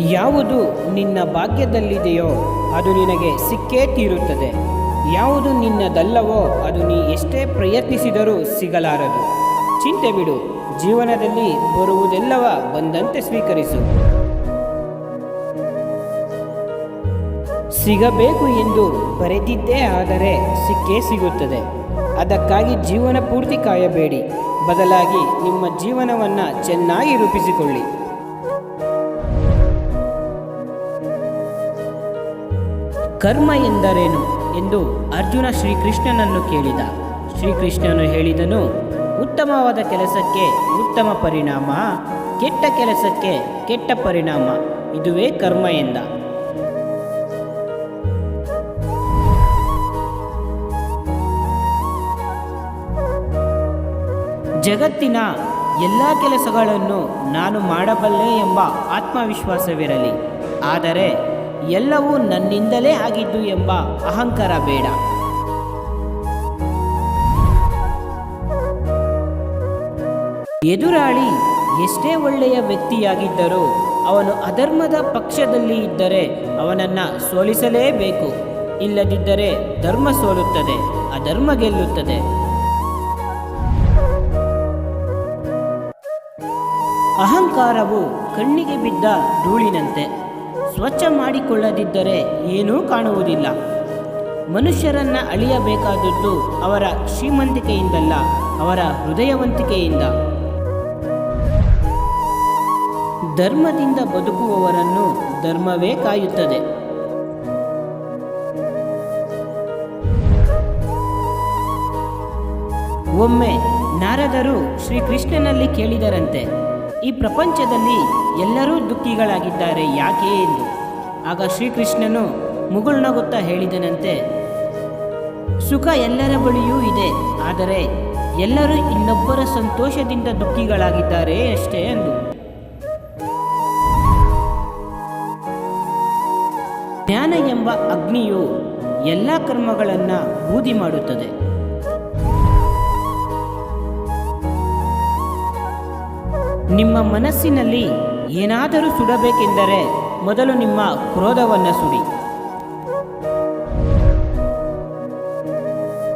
ಯಾವುದು ನಿನ್ನ ಭಾಗ್ಯದಲ್ಲಿದೆಯೋ ಅದು ನಿನಗೆ ಸಿಕ್ಕೇ ತೀರುತ್ತದೆ. ಯಾವುದು ನಿನ್ನದಲ್ಲವೋ ಅದು ನೀ ಎಷ್ಟೇ ಪ್ರಯತ್ನಿಸಿದರೂ ಸಿಗಲಾರದು. ಚಿಂತೆ ಬಿಡು, ಜೀವನದಲ್ಲಿ ಬರುವುದೆಲ್ಲವ ಬಂದಂತೆ ಸ್ವೀಕರಿಸು. ಸಿಗಬೇಕು ಎಂದು ಬರೆದಿದ್ದೇ ಆದರೆ ಸಿಕ್ಕೇ ಸಿಗುತ್ತದೆ. ಅದಕ್ಕಾಗಿ ಜೀವನ ಪೂರ್ತಿ ಕಾಯಬೇಡಿ. ಬದಲಾಗಿ ನಿಮ್ಮ ಜೀವನವನ್ನು ಚೆನ್ನಾಗಿ ರೂಪಿಸಿಕೊಳ್ಳಿ. ಕರ್ಮ ಎಂದರೇನು ಎಂದು ಅರ್ಜುನ ಶ್ರೀಕೃಷ್ಣನನ್ನು ಕೇಳಿದ. ಶ್ರೀಕೃಷ್ಣನು ಹೇಳಿದನು, ಉತ್ತಮವಾದ ಕೆಲಸಕ್ಕೆ ಉತ್ತಮ ಪರಿಣಾಮ, ಕೆಟ್ಟ ಕೆಲಸಕ್ಕೆ ಕೆಟ್ಟ ಪರಿಣಾಮ, ಇದುವೇ ಕರ್ಮ ಎಂದ. ಜಗತ್ತಿನ ಎಲ್ಲ ಕೆಲಸಗಳನ್ನು ನಾನು ಮಾಡಬಲ್ಲೆ ಎಂಬ ಆತ್ಮವಿಶ್ವಾಸವಿರಲಿ. ಆದರೆ ಎಲ್ಲವೂ ನನ್ನಿಂದಲೇ ಆಗಿದ್ದು ಎಂಬ ಅಹಂಕಾರ ಬೇಡ. ಎದುರಾಳಿ ಎಷ್ಟೇ ಒಳ್ಳೆಯ ವ್ಯಕ್ತಿಯಾಗಿದ್ದರೂ ಅವನು ಅಧರ್ಮದ ಪಕ್ಷದಲ್ಲಿ ಇದ್ದರೆ ಅವನನ್ನು ಸೋಲಿಸಲೇಬೇಕು. ಇಲ್ಲದಿದ್ದರೆ ಧರ್ಮ ಸೋಲುತ್ತದೆ, ಅಧರ್ಮ ಗೆಲ್ಲುತ್ತದೆ. ಅಹಂಕಾರವು ಕಣ್ಣಿಗೆ ಬಿದ್ದ ಧೂಳಿನಂತೆ ಸ್ವಚ್ಛ ಮಾಡಿಕೊಳ್ಳದಿದ್ದರೆ ಏನೂ ಕಾಣುವುದಿಲ್ಲ. ಮನುಷ್ಯರನ್ನು ಅಳಿಯಬೇಕಾದದ್ದು ಅವರ ಶ್ರೀಮಂತಿಕೆಯಿಂದಲ್ಲ ಅವರ ಹೃದಯವಂತಿಕೆಯಿಂದ. ಧರ್ಮದಿಂದ ಬದುಕುವವರನ್ನು ಧರ್ಮವೇ ಕಾಯುತ್ತದೆ. ಒಮ್ಮೆ ನಾರದರು ಶ್ರೀಕೃಷ್ಣನಲ್ಲಿ ಕೇಳಿದರಂತೆ ಈ ಪ್ರಪಂಚದಲ್ಲಿ ಎಲ್ಲರೂ ದುಃಖಿಗಳಾಗಿದ್ದಾರೆ ಯಾಕೆ ಎಂದು. ಆಗ ಶ್ರೀಕೃಷ್ಣನು ಮುಗುಳ್ನಗುತ್ತಾ ಹೇಳಿದನಂತೆ, ಸುಖ ಎಲ್ಲರ ಬಳಿಯೂ ಇದೆ, ಆದರೆ ಎಲ್ಲರೂ ಇನ್ನೊಬ್ಬರ ಸಂತೋಷದಿಂದ ದುಃಖಿಗಳಾಗಿದ್ದಾರೆ ಅಷ್ಟೇ ಎಂದು ಜ್ಞಾನ ಎಂಬ ಅಗ್ನಿಯು ಎಲ್ಲ ಕರ್ಮಗಳನ್ನು ಬೂದಿ ಮಾಡುತ್ತದೆ. ನಿಮ್ಮ ಮನಸ್ಸಿನಲ್ಲಿ ಏನಾದರೂ ಸುಡಬೇಕೆಂದರೆ ಮೊದಲು ನಿಮ್ಮ ಕ್ರೋಧವನ್ನು ಸುಡಿ.